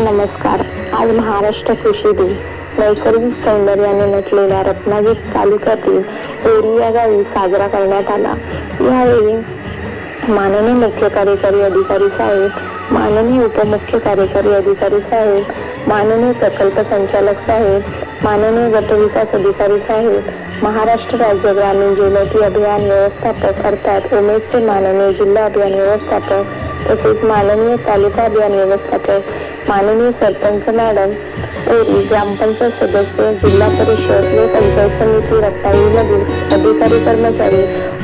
नमस्कार. आज महाराष्ट्र कृषी दिन. नैसर्गिक सौंदर्याने नटलेल्या रत्नागिरी तालुक्यातील एरिया या गावी साजरा करण्यात आला. यावेळी माननीय मुख्य कार्यकारी अधिकारी साहेब माननीय उपमुख्य कार्यकारी अधिकारी साहेब माननीय प्रकल्प संचालक साहेब माननीय गटविकास अधिकारी साहेब महाराष्ट्र राज्य ग्रामीण ज्वेलरी अभियान व्यवस्थापक अर्थात उमेदचे माननीय जिल्हा अभियान व्यवस्थापक तसेच माननीय तालुका अभियान व्यवस्थापक माननीय सरपंच मॅडम ओरी ग्रामपंचायत सदस्य जिल्हा परिषद व पंचायत समिती रत्नागिरीमधील अधिकारी कर्मचारी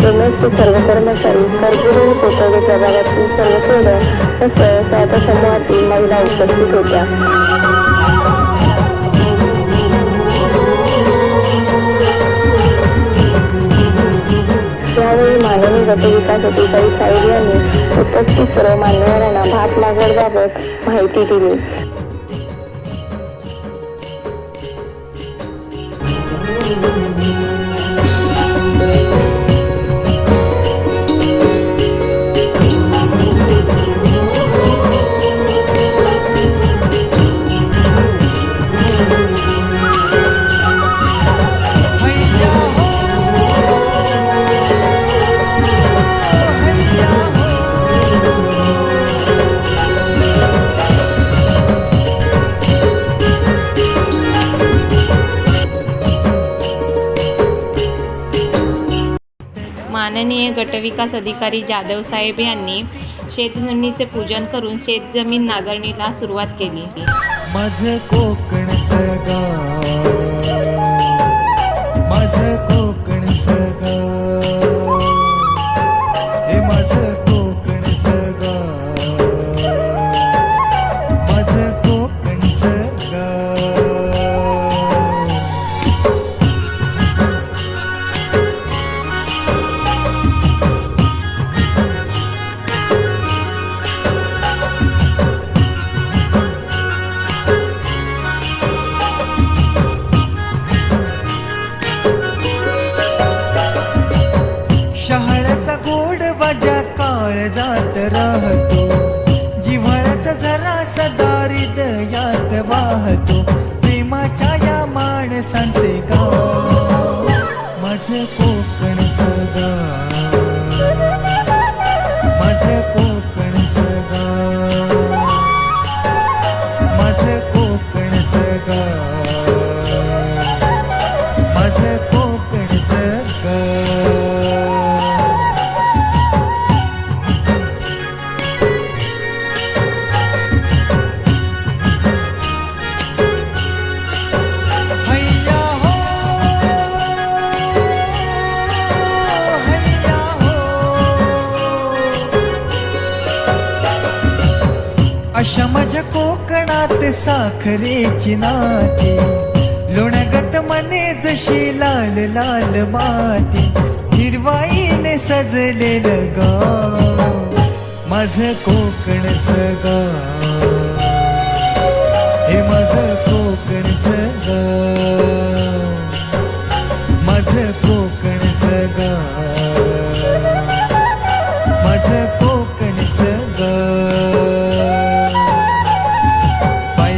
उमेदचे सर्व कर्मचारी कर्जरोग कोथवडे प्रभागातील सर्व केंद्र व सहायता समूहातील महिला उपस्थित होत्या. यावेळी माननीय गटविकास अधिकारी साहेब यांनी उपस्थित सर्व मान्यवरांना भात लागवडबाबत माहिती दिली माननीय गटविकास अधिकारी जाधव साहेब यांनी शेतजमिनीचे पूजन करून शेतजमीन नांगरणीला सुरुवात केली. माझं कोकणचं गाव. माझं कोकणचं गाव. जात राहतो. जिव्हाळ्याचा झरा सदा हृदयात वाहतो. प्रेमाच्या या माणसांचे गाव. माझं कोकणचं गाव. माझं कोकण साखरेची नाती. लोण्यागत मने जशी लाल लाल माती. हिरवाईने सजलेलं गाव. माझं कोकणचं गाव. हे माझं कोकणचं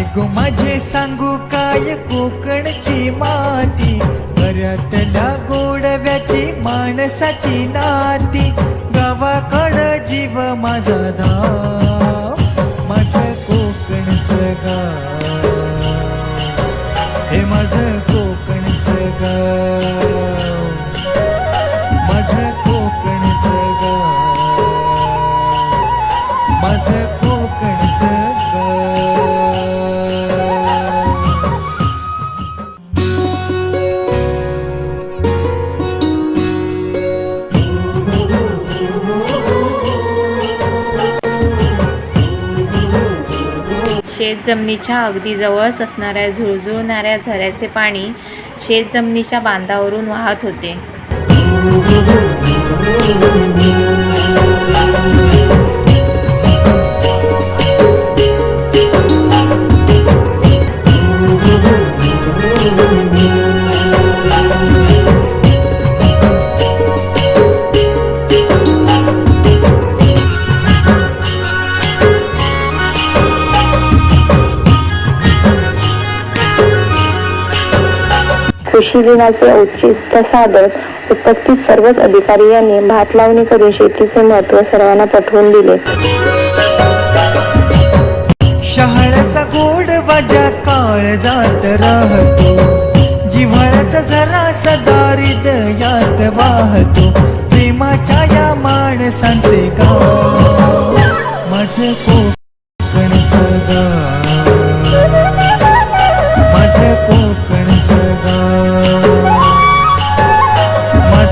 ऐकू माझे सांगू काय कोकणची माती? बऱ्यातल्या गोडव्याची माणसाची नाती. गावाकड जीव माझा धाव माझं कोकणचं गाव. हे माझं कोकणचं गाव. माझं कोकणचं गाव. माझं कोकणचं गाव. शेतजमिनीच्या अगदी जवळच असणाऱ्या झुळझुळणाऱ्या झऱ्याचे पाणी शेतजमिनीच्या बांधावरून वाहत होते. कृषी औचित्य साधत उपस्थित सर्वच अधिकारी यांनी भात लावणी करून शेतीचे महत्त्व सर्वांना पटवून दिले. शहाळ्याचा गोड वाजा काळ जात राहतो. जिव्हाळ्याचा झरा सदारित यात वाहतो. प्रेमाच्या या माणसांचे गाव.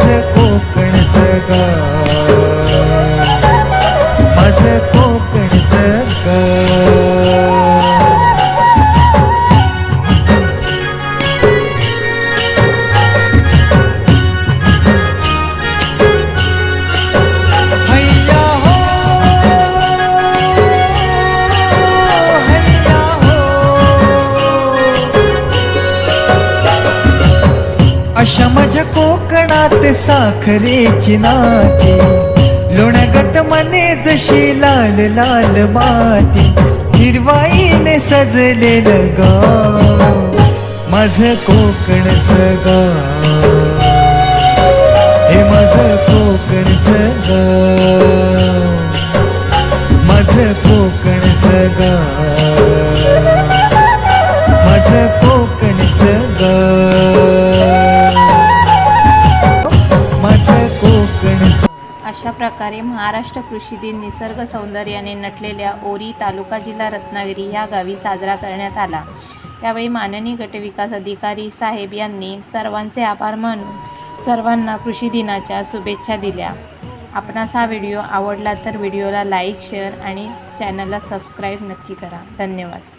माझं अशा माझ्या कोकणात साखरेची नाती. लोणगट मने जशी लाल लाल माती. हिरवाईने सजलेलं गाव. माझं कोकणचं गाव. हे माझं कोकणचं गाव. माझं कोकणचं गाव. माझं कोकणचं गाव. प्रकारे महाराष्ट्र कृषी दिन निसर्ग सौंदर्याने नटलेल्या ओरी तालुका जिल्हा रत्नागिरी ह्या गावी साजरा करण्यात आला. त्यावेळी माननीय गटविकास अधिकारी साहेब यांनी सर्वांचे आभार मानून सर्वांना कृषी दिनाच्या शुभेच्छा दिल्या. आपणास हा व्हिडिओ आवडला तर व्हिडिओला लाईक शेअर आणि चॅनलला सबस्क्राईब नक्की करा. धन्यवाद.